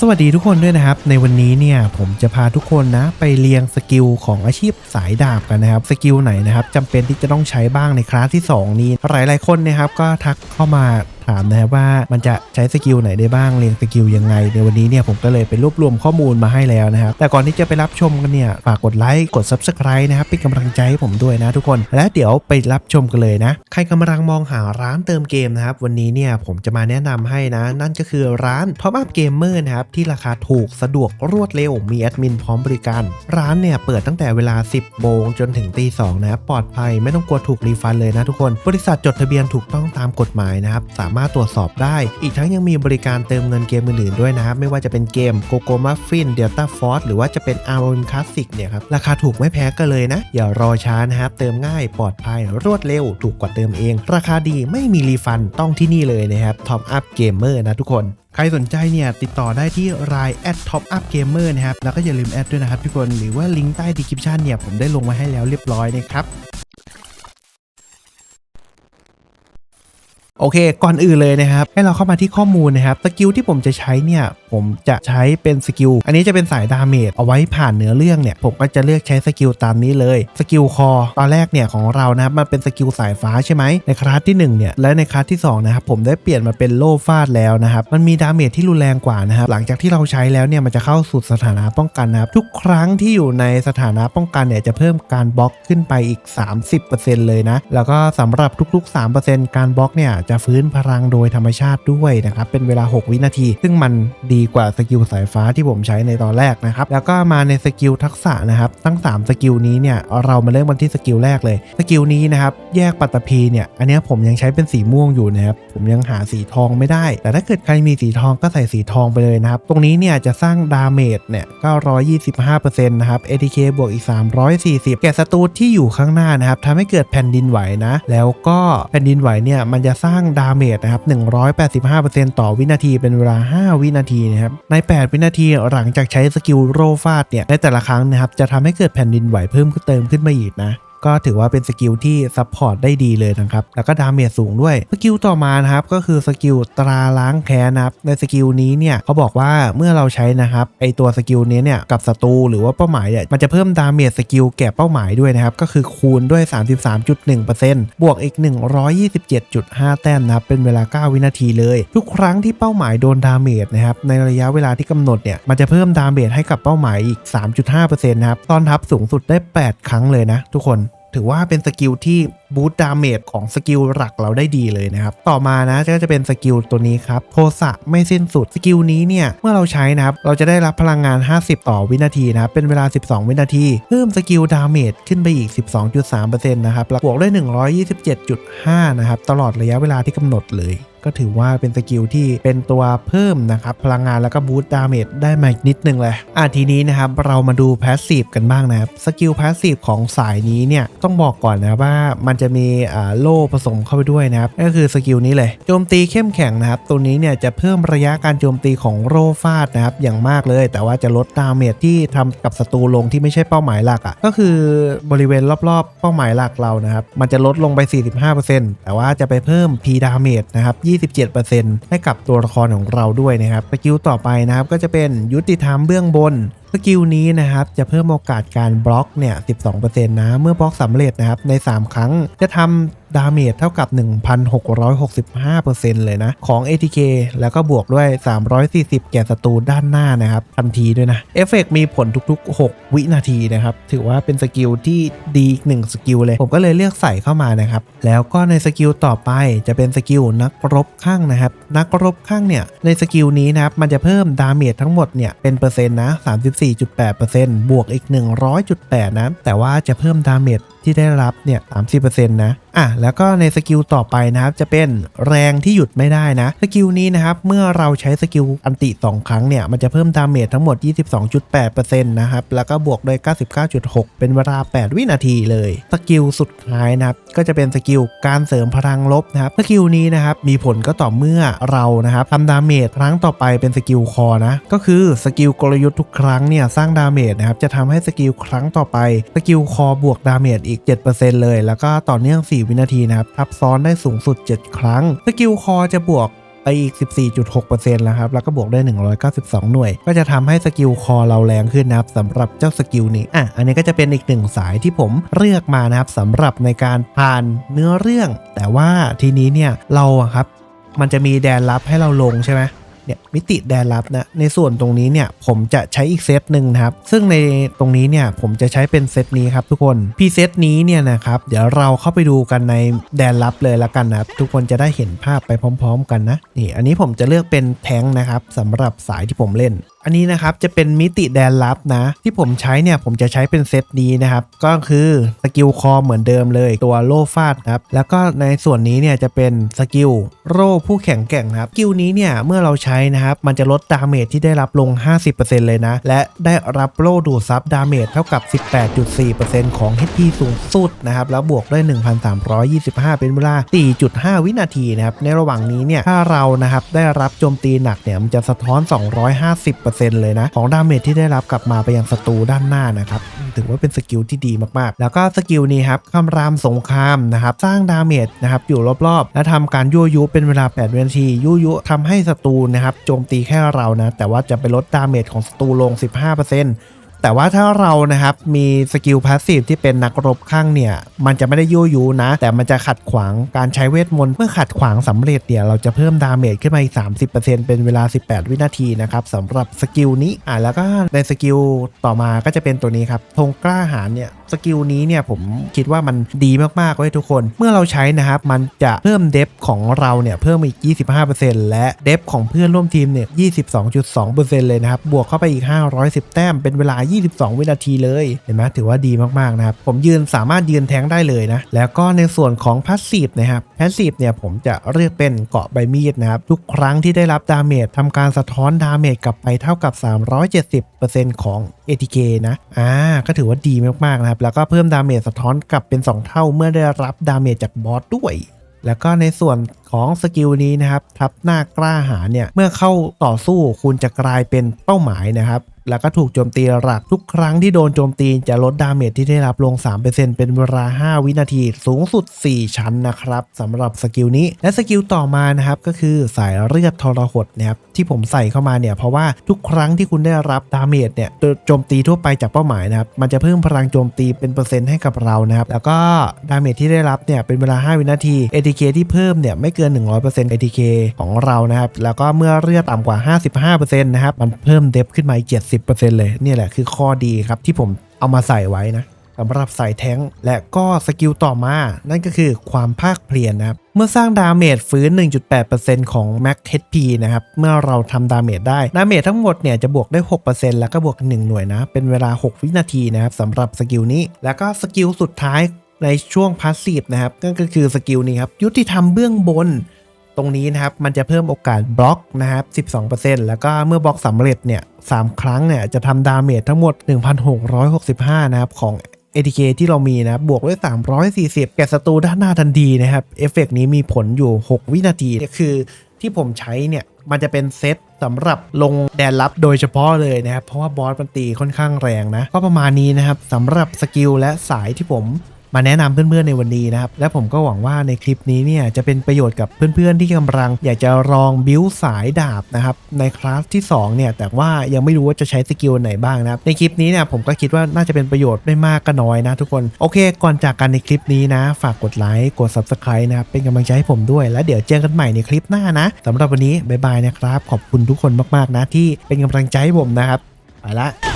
สวัสดีทุกคนด้วยนะครับ ในวันนี้เนี่ยผมจะพาทุกคนนะไปเรียงสกิลของอาชีพสายดาบกันนะครับสกิลไหนนะครับจำเป็นที่จะต้องใช้บ้างในคลาสที่ 2 นี้หลายๆคนนะครับก็ทักเข้ามาามนะครับว่ามันจะใช้สกิลไหนได้บ้างเรียงสกิลยังไง ในวันนี้เนี่ยผมก็เลยไปรวบรวมข้อมูลมาให้แล้วนะครับ แต่ก่อนที่จะไปรับชมกันเนี่ยฝากกดไลค์กด Subscribe นะครับเป็นกำลังใจให้ผมด้วยนะทุกคน และเดี๋ยวไปรับชมกันเลยนะ ใครกำลังมองหาร้านเติมเกมนะครับวันนี้เนี่ยผมจะมาแนะนำให้นะ นั่นก็คือร้าน Top Up Gamer นะครับที่ราคาถูกสะดวกรวดเร็วมีแอดมินพร้อมบริการ ร้านเนี่ยเปิดตั้งแต่เวลา 10โมงจนถึงตี2นะปลอดภัยไม่ต้องกลัวถูกรีฟันเลยนะทุกคน บริษัทจดทะเบียนถูกต้องตามกฎหมายนะครับสามารถตรวจสอบได้ อีกทั้งยังมีบริการเติมเงินเกมอื่นๆด้วยนะครับ ไม่ว่าจะเป็นเกม g o g o Muffin Delta Force หรือว่าจะเป็น a r o n Classic เนี่ยครับ ราคาถูกไม่แพ้กันเลยนะ อย่ารอช้านะครับเติมง่ายปลอดภัยรวดเร็ว ถูกกว่าเติมเอง ราคาดีไม่มีรีฟันต้องที่นี่เลยนะครับ Top Up Gamer นะทุกคนใครสนใจเนี่ยติดต่อได้ที่ราย at top up gamer นะครับ แล้วก็อย่าลืมแอดด้วยนะครับทุกคน หรือว่าลิงก์ใต้ description เนี่ย ผมได้ลงมาให้แล้วเรียบร้อยนะครับ โอเค ก่อนอื่นเลยนะครับ ให้เราเข้ามาที่ข้อมูลนะครับ สกิลที่ผมจะใช้เนี่ย ผมจะใช้เป็นสกิล อันนี้จะเป็นสายดาเมจเอาไว้ผ่านเนื้อเรื่องเนี่ย ผมก็จะเลือกใช้สกิลตามนี้เลย สกิลคอ ตอนแรกเนี่ยของเรานะครับ มันเป็นสกิลสายฟ้าใช่ไหม ในคลาสที่1เนี่ย และในคลาสที่2นะครับ ผมได้เปลี่ยนมาเป็นโล่ฟาดแล้วนะครับ มันมีดาเมจที่รุนแรงกว่านะครับ หลังจากที่เราใช้แล้วเนี่ย มันจะเข้าสู่สถานะป้องกันนะครับ ทุกครั้งที่อยู่ในสถานะป้องกันเนี่ยจะเพิ่มการบล็อกขึ้นไปอีก 30%เลยนะ แล้วก็สำหรับทุกๆ 3%การบล็อกเนี่ยจะฟื้นพลังโดยธรรมชาติด้วยนะครับ เป็นเวลา 6 วินาที ซึ่งมันดีกว่าสกิลสายฟ้าที่ผมใช้ในตอนแรกนะครับ แล้วก็มาในสกิลทักษะนะครับทั้ง 3 สกิลนี้เนี่ยเรามาเริ่มกันที่สกิลแรกเลย สกิลนี้นะครับแยกปัตตภีเนี่ยอันนี้ผมยังใช้เป็นสีม่วงอยู่นะครับผมยังหาสีทองไม่ได้ แต่ถ้าเกิดใครมีสีทองก็ใส่สีทองไปเลยนะครับ ตรงนี้เนี่ยจะสร้างดาเมจเนี่ย925%นะครับ ATK บวกอีก 340 แก่ศัตรูที่อยู่ข้างหน้านะครับทำให้เกิดแผ่นดินไหวนะ แล้วก็แผ่นดินไหวเนี่ยมันจะสร้างางดาเมจนะครับ185%ต่อวินาทีเป็นเวลา 5 วินาทีนะครับใน 8 วินาทีหลังจากใช้สกิลโรฟาดเนี่ยในแต่ละครั้งนะครับจะทำให้เกิดแผ่นดินไหวเพิ่มเติมขึ้นมาอีกนะ ก็ถือว่าเป็นสกิลที่ซัพพอร์ตได้ดีเลยนะครับ แล้วก็ดาเมจสูงด้วย สกิลต่อมานะครับ ก็คือสกิลตราล้างแค้นนะครับ ในสกิลนี้เนี่ยเขาบอกว่าเมื่อเราใช้นะครับ ไอตัวสกิลนี้เนี่ยกับศัตรูหรือว่าเป้าหมายเนี่ย มันจะเพิ่มดาเมจสกิลแก่เป้าหมายด้วยนะครับ ก็คือคูณด้วย 33.1%บวกอีก 127.5 แต้มนะครับ เป็นเวลา 9 วินาทีเลย ทุกครั้งที่เป้าหมายโดนดาเมจนะครับ ในระยะเวลาที่กำหนดเนี่ย มันจะเพิ่มดาเมจให้กับเป้าหมายอีก 3.5%นะครับ ตอนทับสูงสุดได้ 8 ครั้งเลยนะทุกคน ถือว่าเป็นสกิลที่บูตดาเมจของสกิลหลักเราได้ดีเลยนะครับ ต่อมานะก็จะเป็นสกิลตัวนี้ครับโทสะไม่สิ้นสุดสกิลนี้เนี่ย เมื่อเราใช้นะครับ เราจะได้รับพลังงาน 50 ต่อวินาทีนะครับเป็นเวลา 12 วินาที เพิ่มสกิลดาเมจขึ้นไปอีก 12.3%นะครับบวกด้วย 127.5 นะครับ ตลอดระยะเวลาที่กำหนดเลย ก็ถือว่าเป็นสกิลที่เป็นตัวเพิ่มนะครับ พลังงานแล้วก็บูตดาเมจได้มาอีกนิดนึงเลยอะทีนี้นะครับเรามาดูแพสซีฟกันบ้างนะครับ สกิลแพสซีฟของสายนี้เนี่ยต้องบอกก่อนนะว่ามันจะมีอ่าโล่ผสมเข้าไปด้วยนะครับ ก็คือสกิลนี้เลยโจมตีเข้มแข็งนะครับ ตัวนี้เนี่ยจะเพิ่มระยะการโจมตีของโล่ฟาดนะครับอย่างมากเลย แต่ว่าจะลดดาเมจที่ทำกับศัตรูลงที่ไม่ใช่เป้าหมายหลักอะก็คือบริเวณรอบๆ เป้าหมายหลักเรานะครับมันจะลดลงไป 45%แต่ว่าจะไปเพิ่ม P ดาเมจนะครับ27%ให้กับตัวละครของเราด้วยนะครับสกิลต่อไปนะครับก็จะเป็นยุติธรรมเบื้องบนสกิลนี้นะครับจะเพิ่มโอกาสการบล็อกเนี่ย 12%นะ เมื่อบล็อกสำเร็จนะครับใน 3 ครั้งจะทำ ดาเมจเท่ากับ 1,665%เลยนะ ของ ATK แล้วก็บวกด้วย 340 แก่ศัตรูด้านหน้านะครับ ทันทีด้วยนะ เอฟเฟกมีผลทุกๆ 6 วินาทีนะครับ ถือว่าเป็นสกิลที่ดีอีกหนึ่งสกิลเลย ผมก็เลยเลือกใส่เข้ามานะครับ แล้วก็ในสกิลต่อไปจะเป็นสกิลนักรบข้างนะครับ นักรบข้างเนี่ย ในสกิลนี้นะครับ มันจะเพิ่มดาเมจทั้งหมดเนี่ย เป็นเปอร์เซ็นต์นะ 34.8%บวกอีก 100.8นะ แต่ว่าจะเพิ่มดาเมจที่ได้รับเนี่ย30%นะอะแล้วก็ในสกิลต่อไปนะครับจะเป็นแรงที่หยุดไม่ได้นะสกิลนี้นะครับเมื่อเราใช้สกิลอันติ 2 ครั้งเนี่ยมันจะเพิ่มดาเมจทั้งหมด 22.8%นะครับแล้วก็บวกโดย 99.6 เป็นเวลา 8 วินาทีเลยสกิลสุดท้ายนะครับก็จะเป็นสกิลการเสริมพลังลบนะครับสกิลนี้นะครับมีผลก็ต่อเมื่อเรานะครับทำดาเมจครั้งต่อไปเป็นสกิลคอนะก็คือสกิลกลยุทธ์ทุกครั้งเนี่ยสร้างดาเมจนะครับจะทำให้สกิลครั้งต่อไปสกิลคอบวกดาเมจอีก 7%เลย แล้วก็ต่อเนื่อง 4 วินาทีนะครับ ทับซ้อนได้สูงสุด 7 ครั้ง สกิลคอจะบวกไปอีก 14.6%แล้วครับ แล้วก็บวกได้ 192 หน่วย ก็จะทำให้สกิลคอเราแรงขึ้นนะครับสำหรับเจ้าสกิลนี้ อะ อันนี้ก็จะเป็นอีกหนึ่งสายที่ผมเลือกมานะครับสำหรับในการผ่านเนื้อเรื่อง แต่ว่าทีนี้เนี่ยเราอะครับ มันจะมีแดนลับให้เราลงใช่ไหม เนี่ยมิติแดนลับนะในส่วนตรงนี้เนี่ยผมจะใช้อีกเซตหนึ่งนะครับ ซึ่งในตรงนี้เนี่ยผมจะใช้เป็นเซตนี้ครับทุกคนพีเซตนี้เนี่ยนะครับเดี๋ยวเราเข้าไปดูกันในแดนลับเลยละกันนะครับ ทุกคนจะได้เห็นภาพไปพร้อม ๆ กันนะนี่อันนี้ผมจะเลือกเป็นแท้งนะครับสำหรับสายที่ผมเล่น อันนี้นะครับจะเป็นมิติแดนลับนะ ที่ผมใช้เนี่ยผมจะใช้เป็นเซตนี้นะครับ ก็คือสกิลคอเหมือนเดิมเลยตัวโล่ฟาดครับ แล้วก็ในส่วนนี้เนี่ยจะเป็นสกิลโร่ผู้แข็งแกร่งครับสกิลนี้เนี่ยเมื่อเราใช้นะครับ มันจะลดดาเมจที่ได้รับลง 50%เลยนะ และได้รับโล่ดูดซับดาเมจเท่ากับ 18.4%ของ HP สูงสุดนะครับ แล้วบวกด้วย 1,325 เป็นเวลา 4.5 วินาทีนะครับในระหว่างนี้เนี่ยถ้าเรานะครับได้รับโจมตีหนักเนี่ยมันจะสะท้อน 250%เลยนะ ของดาเมจที่ได้รับกลับมาไปยังศัตรูด้านหน้านะครับถือว่าเป็นสกิลที่ดีมากๆ แล้วก็สกิลนี้ครับคำรามสงครามนะครับสร้างดาเมจนะครับอยู่รอบๆ และทำการยั่วยุเป็นเวลา8วินาทียั่วยุทำให้ศัตรูนะครับโจมตีแค่เรานะแต่ว่าจะไปลดดาเมจของศัตรูลง 15% แต่ว่าถ้าเรานะครับมีสกิลพาสซีฟที่เป็นนักรบข้างเนี่ย มันจะไม่ได้ยั่วยุนะ แต่มันจะขัดขวางการใช้เวทมนต์เมื่อขัดขวางสำเร็จเนี่ย เราจะเพิ่มดาเมจขึ้นมาอีก 30%เป็นเวลา 18 วินาทีนะครับสำหรับสกิลนี้อะแล้วก็ในสกิลต่อมาก็จะเป็นตัวนี้ครับธงกล้าหาญเนี่ย สกิลนี้เนี่ยผมคิดว่ามันดีมากๆเว้ยทุกคน เมื่อเราใช้นะครับมันจะเพิ่มเดฟของเราเนี่ยเพิ่มอีก 25%และเดฟของเพื่อนร่วมทีมเนี่ย 22.2%เลยนะครับ บวกเข้าไปอีก 510 แต้มเป็นเวลา 22 วินาทีเลยเห็นไหมถือว่าดีมากๆนะครับผมยืนสามารถยืนแทงได้เลยนะแล้วก็ในส่วนของพาสซีฟนะครับ แพสซีฟเนี่ยผมจะเลือกเป็นเกาะใบมีดนะครับ ทุกครั้งที่ได้รับดาเมจทำการสะท้อนดาเมจกลับไปเท่ากับ 370%ของ ATK นะ อ่า ก็ถือว่าดีมากๆนะครับ แล้วก็เพิ่มดาเมจสะท้อนกลับเป็น 2 เท่าเมื่อได้รับดาเมจจากบอสด้วย แล้วก็ในส่วนของสกิลนี้นะครับ ทับหน้ากล้าหาเนี่ย เมื่อเข้าต่อสู้คุณจะกลายเป็นเป้าหมายนะครับ แล้วก็ถูกโจมตีหลักทุกครั้งที่โดนโจมตีจะลดดาเมจที่ได้รับลง 3%เป็นเวลา 5 วินาทีสูงสุด 4 ชั้นนะครับสำหรับสกิลนี้และสกิลต่อมานะครับก็คือสายเลือดทรหดนะครับที่ผมใส่เข้ามาเนี่ยเพราะว่าทุกครั้งที่คุณได้รับดาเมจเนี่ยโจมตีทั่วไปจากเป้าหมายนะครับมันจะเพิ่มพลังโจมตีเป็นเปอร์เซ็นต์ให้กับเรานะครับแล้วก็ดาเมจที่ได้รับเนี่ยเป็นเวลา 5 วินาที ATK ที่เพิ่มเนี่ยไม่เกิน 100% ATK ของเรานะครับแล้วก็เมื่อเลือดต่ำกว่า 55%นะครับมันเพิ่มเดฟขึ้นมาอีก70เลยนี่แหละคือข้อดีครับที่ผมเอามาใส่ไว้นะสำหรับสายแท้งและก็สกิลต่อมา นั่นก็คือความภาคเปลี่ยนนะครับ เมื่อสร้างดาเมจฟื้น 1.8%ของ Max HP นะครับ เมื่อเราทำดาเมจได้ ดาเมจทั้งหมดเนี่ยจะบวกได้ 6%แล้วก็บวก 1 หน่วยนะ เป็นเวลา 6 วินาทีนะครับสำหรับสกิลนี้ แล้วก็สกิลสุดท้ายในช่วงพาสซีฟนะครับนั่นก็คือสกิลนี้ครับยุติธรรมเบื้องบน รงนี้นะครับมันจะเพิ่มโอกาสบล็อกนะครับ 12%แล้วก็เมื่อบล็อกสำเร็จเนี่ย3ครั้งเนี่ยจะทำดาเมจทั้งหมด 1,665 นะครับของ ATK ที่เรามีนะบวกด้วย 340 แก่ศัตรูด้านหน้าทันทีนะครับเอฟเฟกต์นี้มีผลอยู่ 6 วินาทีเนี่ยคือที่ผมใช้เนี่ยมันจะเป็นเซตสำหรับลงแดนลับโดยเฉพาะเลยนะครับ เพราะว่าบอสมันตีค่อนข้างแรงนะ ก็ประมาณนี้นะครับสำหรับสกิลและสายที่ผม มาแนะนำเพื่อนๆในวันนี้นะครับและผมก็หวังว่าในคลิปนี้เนี่ยจะเป็นประโยชน์กับเพื่อนๆที่กำลัง อยากจะลองบิวสายดาบนะครับในคลาสที่2เนี่ยแต่ว่ายังไม่รู้ว่าจะใช้สกิลไหนบ้างนะครับในคลิปนี้เนี่ยผมก็คิดว่าน่าจะเป็นประโยชน์ไม่มากก็น้อยนะทุกคนโอเค ก่อนจากกันในคลิปนี้นะ ฝากกดไลค์กด Subscribe นะครับเป็นกำลังใจให้ผมด้วย แล้วเดี๋ยวเจอกันใหม่ในคลิปหน้านะสำหรับวันนี้บ๊ายบายนะครับขอบคุณทุกคนมากๆนะที่เป็นกำลังใจให้ผมนะครับไปละ